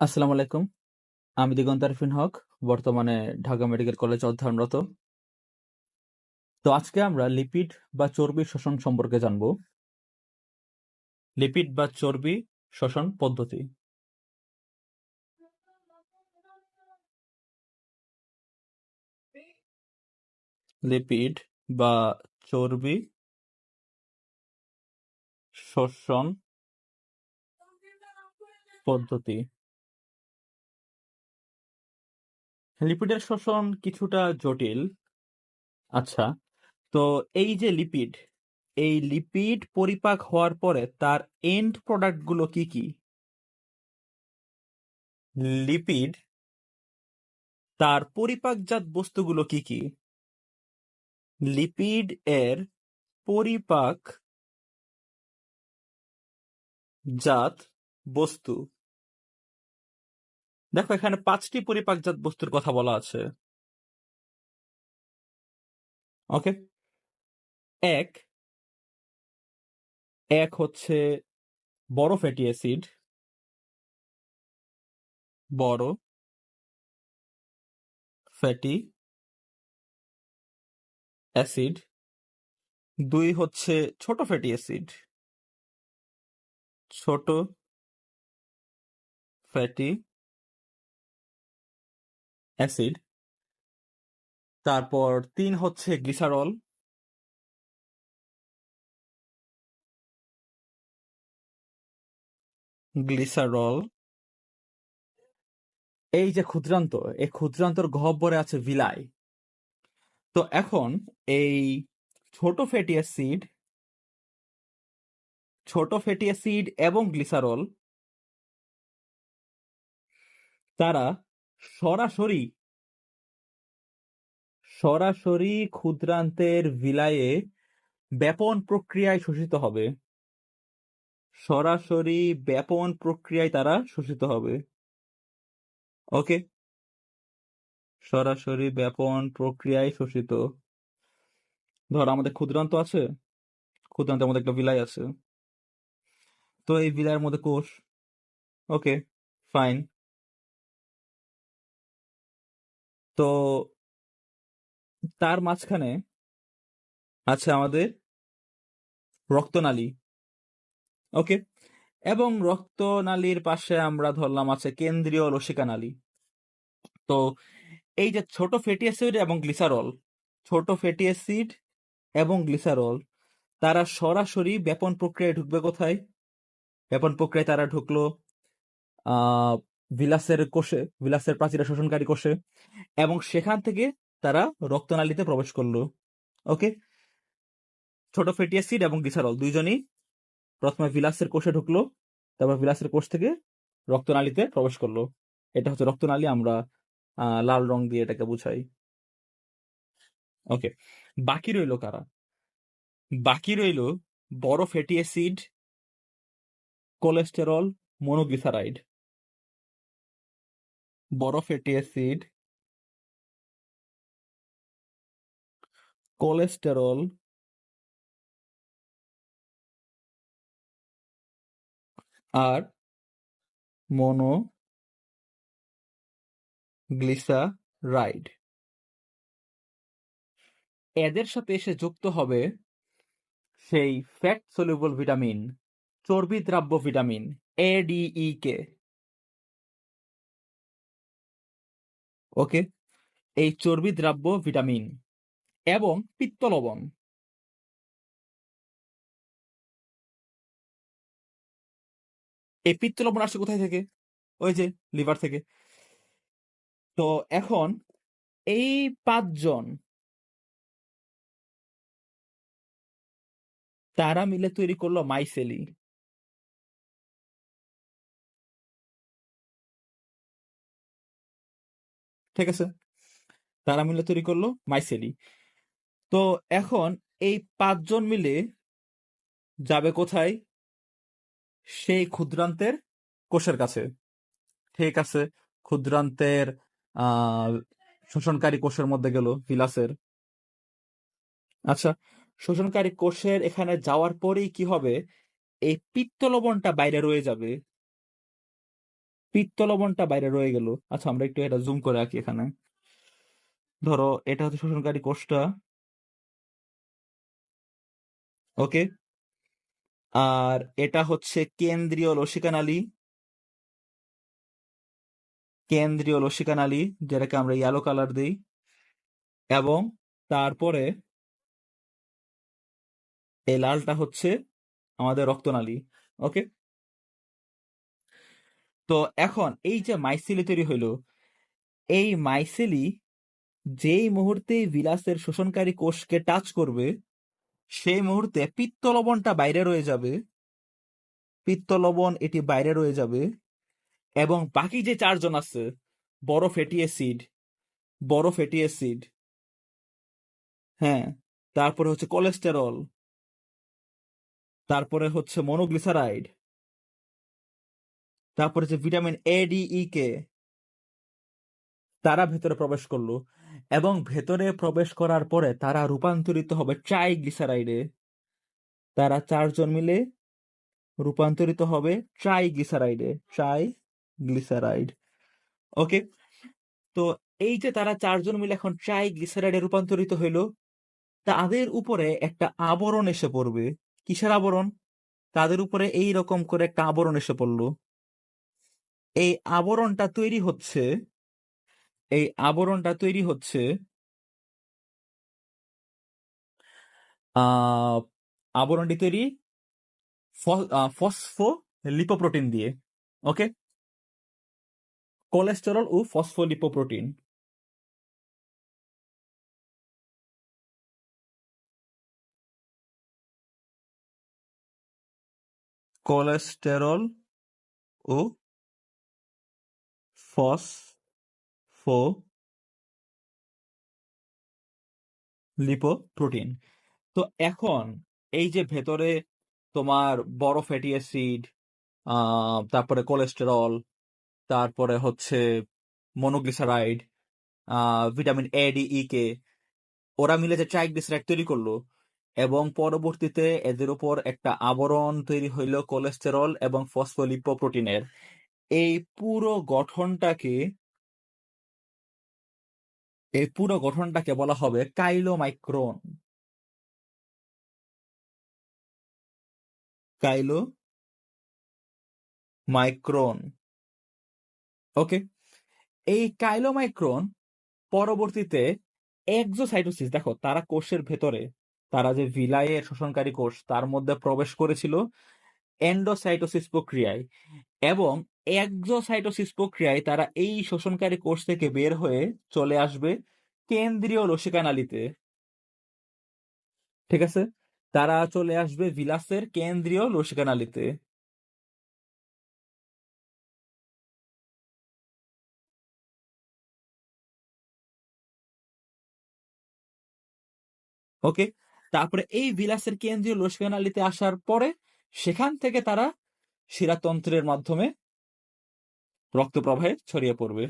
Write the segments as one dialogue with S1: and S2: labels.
S1: আসসালামু আলাইকুম। আমি দিগন্ত আরফিন হক, বর্তমানে ঢাকা মেডিকেল কলেজ অধ্যয়নরত। তো আজকে আমরা লিপিড বা চর্বি শোষণ সম্পর্কে জানব। লিপিড বা চর্বি শোষণ পদ্ধতি। লিপিড বা চর্বি শোষণ পদ্ধতি। লিপিডের শোষণ কিছুটা জটিল। আচ্ছা তো এই যে লিপিড, এই লিপিড পরিপাক হওয়ার পরে তার এন্ড প্রোডাক্টগুলো কি কি? লিপিড, তার পরিপাকজাত বস্তুগুলো কি কি? লিপিড এর পরিপাক জাত বস্তু। দেখো, এখানে পাঁচটি পরিপাকজাত বস্তুর কথা বলা আছে। ওকে এক এক হচ্ছে বড় ফ্যাটি অ্যাসিড বড় ফ্যাটি অ্যাসিড দুই হচ্ছে ছোট ফ্যাটি অ্যাসিড ছোট ফ্যাটি অ্যাসিড। তারপর তিন হচ্ছে গ্লিসারল। গ্লিসারল। এই যে ক্ষুদ্রান্ত, এই ক্ষুদ্রান্তর গহ্বরে আছে ভিলাই। তো এখন এই ছোট ফ্যাটি অ্যাসিড, ছোট ফ্যাটি অ্যাসিড এবং গ্লিসারল, তারা সরাসরি সরাসরি ক্ষুদ্রান্তের ভিলায়ে ব্যাপন প্রক্রিয়ায় শোষিত হবে। সরাসরি ব্যাপন প্রক্রিয়ায় তারা শোষিত হবে। ওকে? সরাসরি ব্যাপন প্রক্রিয়ায় শোষিত। ধর আমাদের ক্ষুদ্রান্ত আছে, ক্ষুদ্রান্তের মধ্যে একটা বিলাই আছে। তো এই বিলাইয়ের মধ্যে কোষ? Okay, fine. তো তার মাঝখানে আছে আমাদের রক্তনালী। ওকে? এবং রক্তনালীর পাশে আমরা ধরলাম আছে কেন্দ্রীয় লসিকা নালী। তো এই যে ছোট ফ্যাটি অ্যাসিড এবং গ্লিসারল, ছোট ফ্যাটি অ্যাসিড এবং গ্লিসারল, তারা সরাসরি ব্যাপন প্রক্রিয়ায় ঢুকবে কোথায়? ব্যাপন প্রক্রিয়ায় তারা ঢুকলো ভিলাসের কোষে, ভিলাসের প্রাচীরা শোষণকারী কোষে এবং সেখান থেকে তারা রক্তনালীতে প্রবেশ করল। ওকে? ছোট ফ্যাটি অ্যাসিড এবং গ্লিসারল দুইজনই প্রথমে ভিলাসের কোষে ঢুকলো, তারপর ভিলাসের কোষ থেকে রক্তনালীতে প্রবেশ করল। এটা হচ্ছে রক্তনালী, আমরা লাল রং দিয়ে এটাকে বুঝাই। ওকে, বাকি রইল কারা? বাকি রইল বড় ফ্যাটি অ্যাসিড কোলেস্টেরল, মনোগ্লিসারাইড। বড় ফ্যাটি অ্যাসিড কোলেস্টেরল, আর মনো গ্লিসারাইড এদের সাথে এসে যুক্ত হবে সেই ফ্যাট সলিউবল ভিটামিন চর্বি দ্রাব্য ভিটামিন এডিই কে ওকে এই চর্বি দ্রাব্য, ভিটামিন এবং পিত্ত লবণ। এই পিত্ত লবণ আসছে কোথায় থেকে? ওই যে লিভার থেকে। তো এখন এই পাঁচজন তারা মিলে তৈরি করল মাইসেলি ঠিক আছে? তারা মিলে তৈরি করল মাইসেলি তো এখন এই পাঁচজন মিলে যাবে কোথায়? সেই ক্ষুদ্রান্তের কোষের কাছে। ঠিক আছে? ক্ষুদ্রান্তের শোষণকারী কোষের মধ্যে গেল ভিলাসের আচ্ছা শোষণকারী কোষের এখানে যাওয়ার পরেই কি হবে? এই পিত্ত লবণটা বাইরে রয়ে যাবে। পিত্ত লবণটা বাইরে রয়ে গেল। আচ্ছা আমরা একটু এটা জুম করে রাখি এখানে। ধরো, এটা হচ্ছে শোষণকারী কোষটা। ওকে আর এটা হচ্ছে কেন্দ্রীয় লসিকা নালী। কেন্দ্রীয় লসিকা নালী, যেটাকে আমরা ইয়েলো কালার দিই। এবং তারপরে এই লালটা হচ্ছে আমাদের রক্তনালী ওকে তো এখন এই যে মাইসিলি তৈরি হইল, এই মাইসিলি যেই মুহূর্তে বিলাসের শোষণকারী কোষকে টাচ করবে, সেই মুহূর্তে পিত্ত লবণটা বাইরে রয়ে যাবে পিত্ত লবণ এটি বাইরে রয়ে যাবে এবং বাকি যে চারজন আছে, বড় ফ্যাটি অ্যাসিড বড় ফ্যাটি অ্যাসিড হ্যাঁ তারপরে হচ্ছে কোলেস্টেরল তারপরে হচ্ছে মনোগ্লিসারাইড তারপরে যে ভিটামিন এ ডি ই কে তারা ভেতরে প্রবেশ করল এবং ভেতরে প্রবেশ করার পরে তারা রূপান্তরিত হবে ট্রাইগ্লিসারাইডে। তারা চারজন মিলে রূপান্তরিত হবে ট্রাইগ্লিসারাইডে, ট্রাইগ্লিসারাইড। ওকে? তো এই যে তারা চারজন মিলে এখন ট্রাইগ্লিসারাইডে রূপান্তরিত হইল, তাদের উপরে একটা আবরণ এসে পড়বে। কিসের আবরণ? তাদের উপরে এই রকম করে একটা আবরণ এসে পড়ল। এই আবরণটা তৈরি হচ্ছে, এই আবরণটা তৈরি হচ্ছে আবরণটি তৈরি ফসফো লিপোপ্রোটিন দিয়ে, ওকে? কোলেস্টেরল ও ফসফোলিপোপ্রোটিন। কোলেস্টেরল ও ফসফো লিপোপ্রোটিন। তো এখন এই যে ভেতরে তোমার বড় ফ্যাটি অ্যাসিড তারপরে কোলেস্টেরল, তারপরে হচ্ছে monoglyceride vitamin A D E K ওরা মিলে যে ট্রাইগ্লিসারাইড তৈরি করল এবং পরবর্তীতে এদের উপর একটা আবরণ তৈরি হইল কোলেস্টেরল এবং ফসফোলিপোপ্রোটিনের। এই পুরো গঠনটাকে, এই পুরো গঠনটাকে বলা হবে কাইলোমাইক্রন। কাইলো মাইক্রন ওকে? এই কাইলোমাইক্রন পরবর্তীতে এক্সোসাইটোসিস, দেখো, তারা কোষের ভেতরে, তারা যে ভিলাইয়ের শোষণকারী কোষ, তার মধ্যে প্রবেশ করেছিল, এন্ডোসাইটোসিস প্রক্রিয়ায়। এবং এক্সোসাইটোসিস প্রক্রিয়ায় তারা এই শোষণকারী কোষ থেকে বের হয়ে চলে আসবে কেন্দ্রীয় লসিকা নালীতে ঠিক আছে? তারা চলে আসবে ভিলাসের কেন্দ্রীয় লসিকা নালীতে ওকে? তারপরে এই ভিলাসের কেন্দ্রীয় লসিকা নালীতে আসার পরে সেখান থেকে তারা শিরাতন্ত্রের মাধ্যমে রক্ত প্রবাহে ছড়িয়ে পড়বে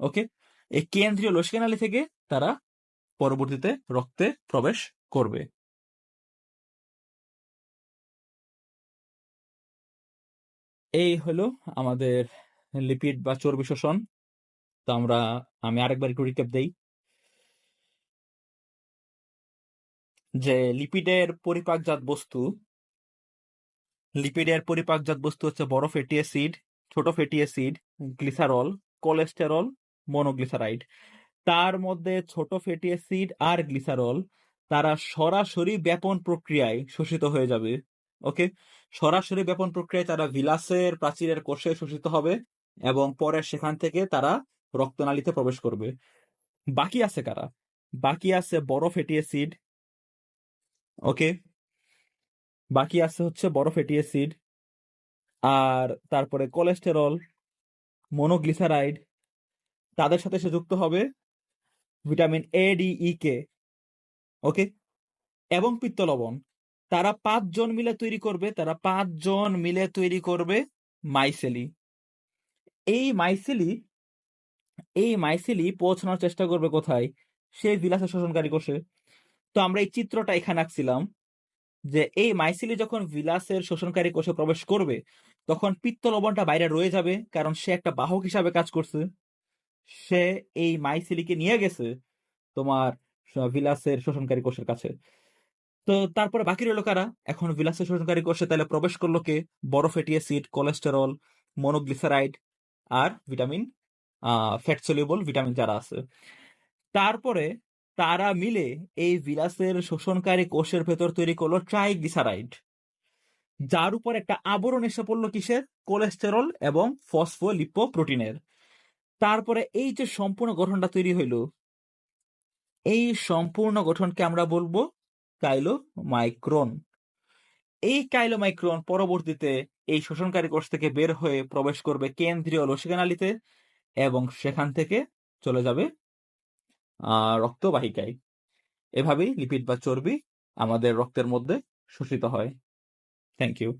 S1: ওকে এই কেন্দ্রীয় লসিকা নালী থেকে তারা পরবর্তীতে রক্তে প্রবেশ করবে। এই হলো আমাদের লিপিড বা চর্বি শোষণ। তো আমরা, আমি আরেকবার একটু রিক্যাপ দেই। যে লিপিডের পরিপাকজাত বস্তু লিপিডের পরিপাকজাত বস্তু হচ্ছে বড় ফ্যাটি অ্যাসিড ছোট fatty acid glycerol cholesterol monoglyceride তার মধ্যে ছোট ফ্যাটি অ্যাসিড আর গ্লিসারল তারা সরাসরি ব্যাপন প্রক্রিয়ায় শোষিত হয়ে যাবে, ওকে? সরাসরি ব্যাপন প্রক্রিয়ায় তারা ভিলাসের প্রাচীরের কোষে শোষিত হবে এবং পরে সেখান থেকে তারা রক্তনালীতে প্রবেশ করবে। বাকি আছে কারা? বাকি আছে বড় ফ্যাটি অ্যাসিড ওকে? বাকি আছে হচ্ছে বড় ফ্যাটি অ্যাসিড আর তারপরে কোলেস্টেরল মনোগ্লিসারাইড তাদের সাথে সে যুক্ত হবে ভিটামিন এ ডি ই কে ওকে এবং পিত্ত লবণ তারা পাঁচজন মিলে তৈরি করবে, তারা পাঁচজন মিলে তৈরি করবে মাইসেলি এই মাইসেলি এই মাইসেলি পৌঁছানোর চেষ্টা করবে কোথায়? সেই বিলাসের শোষণকারী কোষে। তো আমরা এই চিত্রটা এখানে আঁকছিলাম। যে এই মাইসিলি যখন ভিলাসের শোষণকারী কোষে প্রবেশ করবে, তখন পিত্ত লবণটা বাইরে রয়ে যাবে, কারণ সে একটা বাহক হিসাবে কাজ করছে। সে এই মাইসিলিকে নিয়ে গেছে তোমার ভিলাসের শোষণকারী কোষের কাছে। তো তারপরে বাকি রইল কারা? এখন ভিলাসের শোষণকারী কোষে তাহলে প্রবেশ করল কে? বড় ফ্যাটি অ্যাসিড কোলেস্টেরল মনোগ্লিসারাইড আর ভিটামিন ফ্যাট সলিউবল ভিটামিন যারা আছে। তারপরে তারা মিলে এই ভিলাসের শোষণকারী কোষের ভেতর তৈরি করল ট্রাইগ্লিসারাইড, যার উপর একটা আবরণ এসে পড়ল কিসের? কোলেস্টেরল এবং ফসফোলিপো প্রোটিনের তারপরে এই যে সম্পূর্ণ গঠনটা তৈরি হইল, এই সম্পূর্ণ গঠনকে আমরা বলব কাইলো মাইক্রন এই কাইলো মাইক্রন পরবর্তীতে এই শোষণকারী কোষ থেকে বের হয়ে প্রবেশ করবে কেন্দ্রীয় লসিকানালীতে এবং সেখান থেকে চলে যাবে রক্তবাহিকায় এভাবেই লিপিড বা চর্বি আমাদের রক্তের মধ্যে শোষিত হয়। Thank you